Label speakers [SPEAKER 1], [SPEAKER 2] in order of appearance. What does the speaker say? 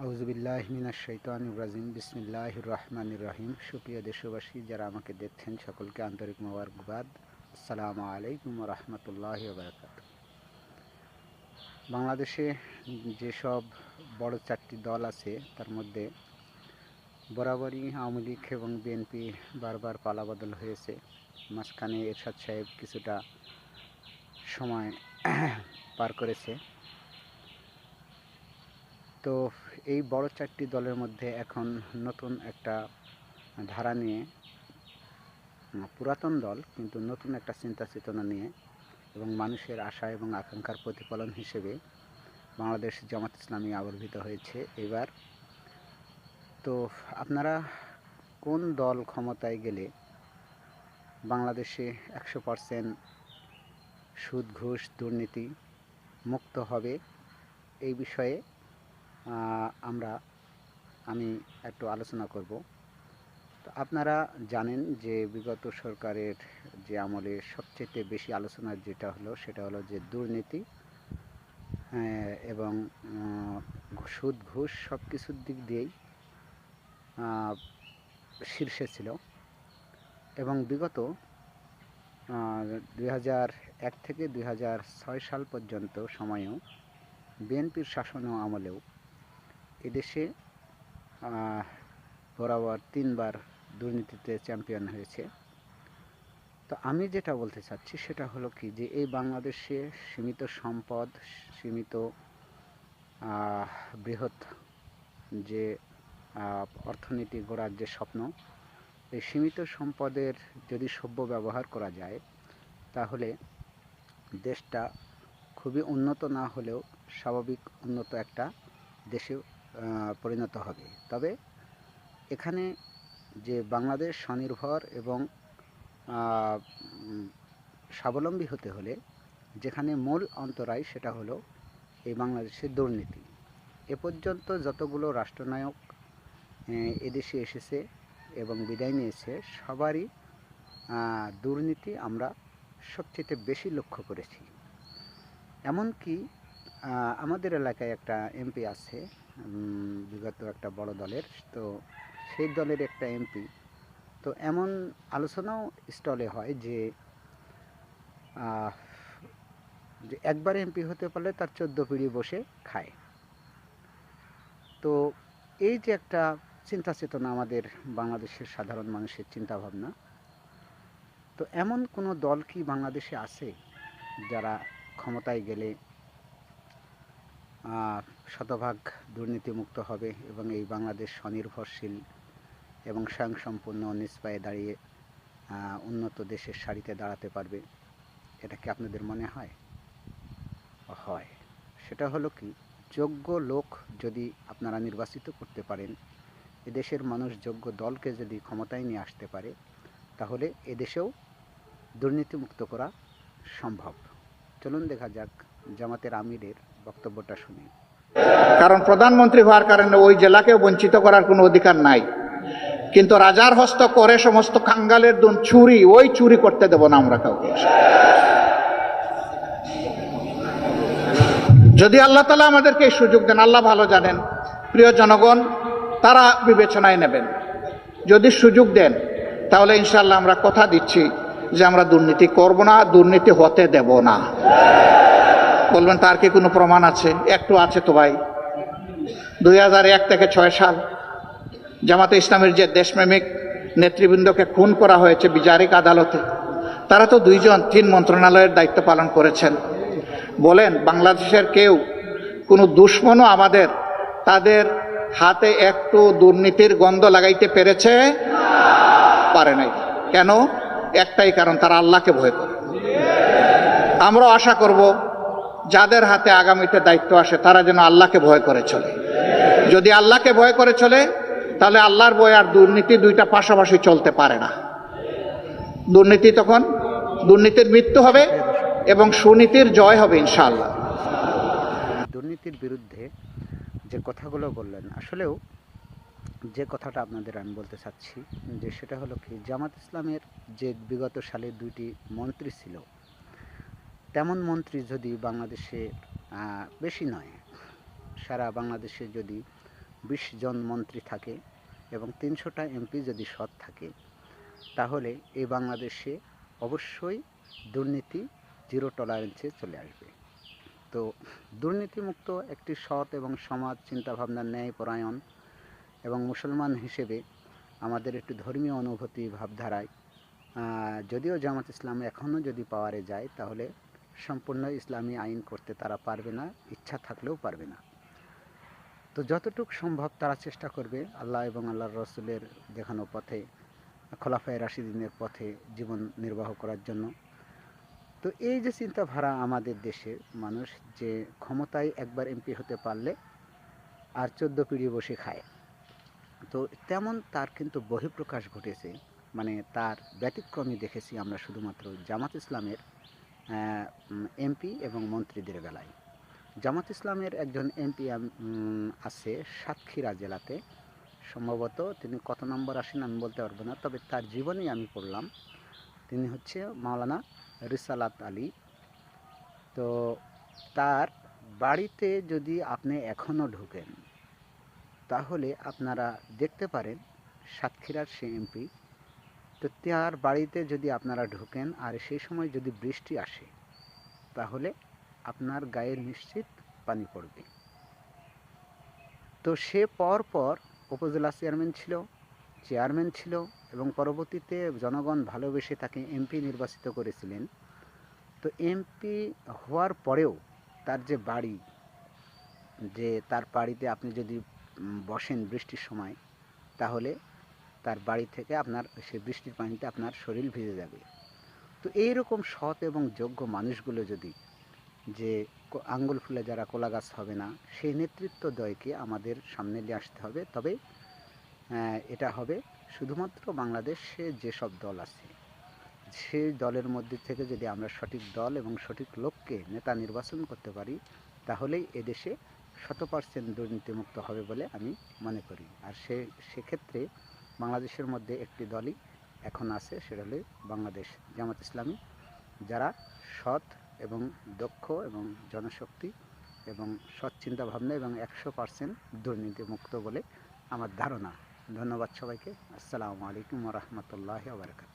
[SPEAKER 1] আউজুবিল্লাহ মিনাশ শৈতান রাজিম। বিসমিল্লাহ রহমান রহিম। সুপ্রিয় দেশবাসী, যারা আমাকে দেখছেন, সকলকে আন্তরিক মোবারকবাদ। আসসালামু আলাইকুম রহমতুল্লাহ বারকাত বাংলাদেশে যেসব বড় চারটি দল আছে, তার মধ্যে বরাবরই আওয়ামী লীগ এবং বিএনপি বারবার পালাবদল হয়েছে। মাঝখানে এরশাদ সাহেব কিছুটা সময় পার করেছে। তো এই বড় চারটি দলের মধ্যে এখন নতুন একটা ধারা নিয়ে পুরাতন দল কিন্তু নতুন একটা চিন্তা চেতনা নিয়ে এবং মানুষের আশা এবং আকাঙ্ক্ষার প্রতিফলন হিসেবে বাংলাদেশ জামাত ইসলামী আবির্ভূত হয়েছে এবার। তো আপনারা কোন দল ক্ষমতায় গেলে বাংলাদেশে একশো পারসেন্ট সুদ, ঘুষ, দুর্নীতি মুক্ত হবে এই বিষয়ে আমরা আমি একটু আলোচনা করব। তো আপনারা জানেন যে বিগত সরকারের যে আমলে সবচেয়ে বেশি আলোচনার যেটা হলো সেটা হলো যে দুর্নীতি এবং আহ, সুদ ঘুষ সব কিছুর দিক দিয়েই শীর্ষে ছিল। এবং বিগত দুই এক থেকে দুই হাজার ছয় সাল পর্যন্ত সময়েও বিএনপির শাসন আমলেও এদেশে বরাবর তিনবার দুর্নীতিতে চ্যাম্পিয়ন হয়েছে। তো আমি যেটা বলতে চাচ্ছি সেটা হলো কি যে, এই বাংলাদেশে সীমিত সম্পদ, সীমিত বৃহৎ যে অর্থনীতি গড়ার যে স্বপ্ন, এই সীমিত সম্পদের যদি সভ্য ব্যবহার করা যায়, তাহলে দেশটা খুবই উন্নত না হলেও স্বাভাবিক উন্নত একটা দেশে পরিণত হবে। তবে এখানে যে বাংলাদেশ স্বনির্ভর এবং স্বাবলম্বী হতে হলে যেখানে মূল অন্তরায় সেটা হলো এই বাংলাদেশের দুর্নীতি। এ পর্যন্ত যতগুলো রাষ্ট্রনায়ক এদেশে এসেছে এবং বিদায় নিয়েছে, সবারই দুর্নীতি আমরা সবচেয়ে বেশি লক্ষ্য করেছি। এমনকি আমাদের এলাকায় একটা এমপি আছে বিগত একটা বড় দলের। তো সেই দলের একটা এমপি তো এমন আলোচনাও স্টলে হয় যে যে একবার এমপি হতে পারলে তার চোদ্দ পিড়ি বসে খায়। তো এই যে একটা চিন্তা চেতনা আমাদের বাংলাদেশের সাধারণ মানুষের চিন্তা ভাবনা, তো এমন কোনো দল কি বাংলাদেশে আছে যারা ক্ষমতায় গেলে শতভাগ দুর্নীতিমুক্ত হবে এবং এই বাংলাদেশ স্বনির্ভরশীল এবং স্বয়ংসম্পূর্ণ নিজ দাঁড়িয়ে উন্নত দেশের সারিতে দাঁড়াতে পারবে। এটা কি আপনাদের মনে হয়? হয়। সেটা হলো কি, যোগ্য লোক যদি আপনারা নির্বাচিত করতে পারেন, এদেশের মানুষ যোগ্য দলকে যদি ক্ষমতায় নিয়ে আসতে পারে, তাহলে এদেশেও দুর্নীতিমুক্ত করা সম্ভব। চলুন দেখা যাক জামাতের আমিরের বক্তব্যটা শুনি।
[SPEAKER 2] কারণ প্রধানমন্ত্রী হওয়ার কারণে ওই জেলাকেও বঞ্চিত করার কোনো অধিকার নাই। কিন্তু রাজার হস্ত করে সমস্ত কাঙ্গালের দুন চুরি, ওই চুরি করতে দেব না আমরা কাউকে। যদি আল্লাহ তালা আমাদেরকে এই সুযোগ দেন, আল্লাহ ভালো জানেন। প্রিয় জনগণ, তারা বিবেচনায় নেবেন। যদি সুযোগ দেন, তাহলে ইনশাল্লাহ আমরা কথা দিচ্ছি যে আমরা দুর্নীতি করব না, দুর্নীতি হতে দেব না। বলবেন, তার কি কোনো প্রমাণ আছে? একটু আছে তো ভাই। দুই হাজার এক থেকে ছয় সাল জামাতে ইসলামের যে দেশপ্রেমিক নেতৃবৃন্দকে খুন করা হয়েছে বিচারিক আদালতে, তারা তো দুইজন তিন মন্ত্রণালয়ের দায়িত্ব পালন করেছেন। বলেন, বাংলাদেশের কেউ কোনো দুশ্মনও আমাদের, তাদের হাতে একটু দুর্নীতির গন্ধ লাগাইতে পেরেছে? পারে নাই। কেন? একটাই কারণ, তারা আল্লাহকে ভয় করে। আমরা আশা করব যাদের হাতে আগামীতে দায়িত্ব আসে, তারা যেন আল্লাহকে ভয় করে চলে। যদি আল্লাহকে ভয় করে চলে, তাহলে আল্লাহর ভয় আর দুর্নীতি দুইটা পাশাপাশি চলতে পারে না। দুর্নীতি তখন দুর্নীতির মৃত্যু হবে এবং সুনীতির জয় হবে, ইনশাআল্লাহ।
[SPEAKER 1] দুর্নীতির বিরুদ্ধে যে কথাগুলো বললেন, আসলেও যে কথাটা আপনাদের আমি বলতে চাচ্ছি, যে সেটা হলো কি, জামাত ইসলামের যে বিগত সালে দুইটি মন্ত্রী ছিল তেমন মন্ত্রী যদি বাংলাদেশে বেশি নয়। সারা বাংলাদেশে যদি বিশ জন মন্ত্রী থাকে এবং তিনশোটা এমপি যদি সৎ থাকে, তাহলে এই বাংলাদেশে অবশ্যই দুর্নীতি জিরো টলারেন্সে চলে আসবে। তো দুর্নীতিমুক্ত একটি সৎ এবং সমাজ চিন্তাভাবনা, ন্যায়পরায়ণ এবং মুসলমান হিসেবে আমাদের একটি ধর্মীয় অনুভূতি, ভাবধারায় যদিও জামাত ইসলাম এখনও যদি পাওয়ারে যায়, তাহলে সম্পূর্ণ ইসলামী আইন করতে তারা পারবে না, ইচ্ছা থাকলেও পারবে না। তো যতটুক সম্ভব তারা চেষ্টা করবে আল্লাহ এবং আল্লাহর রসুলের দেখানো পথে, খোলাফায় রাশিদিনের পথে জীবন নির্বাহ করার জন্য। তো এই যে চিন্তাধারা আমাদের দেশের মানুষ যে ক্ষমতায় একবার এমপি হতে পারলে আর চোদ্দ পিড়ি বসে খায়। তো তেমন তার কিন্তু বহিঃপ্রকাশ ঘটেছে মানে তার ব্যতিক্রমী দেখেছি আমরা শুধুমাত্র জামাত ইসলামের এমপি এবং মন্ত্রীদের বেলায়। জামাত ইসলামের একজন এমপি আছে সাতক্ষীরা জেলাতে। সম্ভবত তিনি কত নম্বর আসেন আমি বলতে পারব না, তবে তার জীবনেই আমি পড়লাম। তিনি হচ্ছে মাওলানা রিসালাত আলী। তো তার বাড়িতে যদি আপনি এখনও ঢুকেন, তাহলে আপনারা দেখতে পারেন সাতক্ষীরার সে এমপি তো তার বাড়িতে যদি আপনারা ঢোকেন, আর সেই সময় যদি বৃষ্টি আসে, তাহলে আপনার গায়ে নিশ্চিত পানি পড়বে। তো সে পর পর উপজেলা চেয়ারম্যান ছিল চেয়ারম্যান ছিল এবং পরবর্তীতে জনগণ ভালোবেসে তাকে এমপি নির্বাচিত করেছিলেন। তো এমপি হওয়ার পরেও তার যে বাড়ি, যে তার বাড়িতে আপনি যদি বসেন বৃষ্টির সময়, তাহলে তার বাড়ি থেকে আপনার, সে বৃষ্টির পানিতে আপনার শরীর ভিজে যাবে। তো এইরকম সৎ এবং যোগ্য মানুষগুলো যদি, যে আঙ্গুল ফুলে যারা কোলা গাছ হবে না, সেই নেতৃত্ব দয়কে আমাদের সামনে নিয়ে আসতে হবে। তবে এটা হবে শুধুমাত্র বাংলাদেশে যেসব দল আছে, সেই দলের মধ্যে থেকে যদি আমরা সঠিক দল এবং সঠিক লোককে নেতা নির্বাচন করতে পারি, তাহলেই এদেশে শত পার্সেন্ট দুর্নীতিমুক্ত হবে বলে আমি মনে করি। আর সে, সেক্ষেত্রে বাংলাদেশের মধ্যে একটি দলই এখন আছে, সেটা হলো বাংলাদেশ জামাত ইসলামী, যারা সৎ এবং দক্ষ এবং জনশক্তি এবং সৎ চিন্তা ভাবনা এবং একশো পার্সেন্ট দুর্নীতিমুক্ত বলে আমার ধারণা। ধন্যবাদ সবাইকে। আসসালামু আলাইকুম রহমতুল্লাহ বারকাত